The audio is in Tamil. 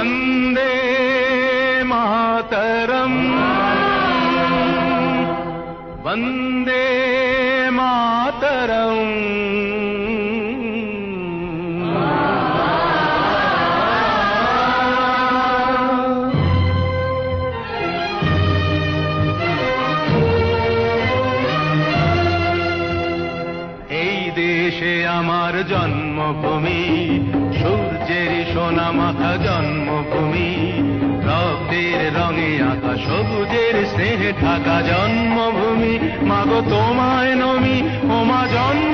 வந்தே மாதரம். வந்தே மாதரம். এই দেশে আমার জন্মভূমি মাথা জন্মভূমি। রক্তের রঙে আঁকা সবুজের স্নেহে ঢাকা জন্মভূমি। মাগো তোমায় নমি ওমা জন্মভূমি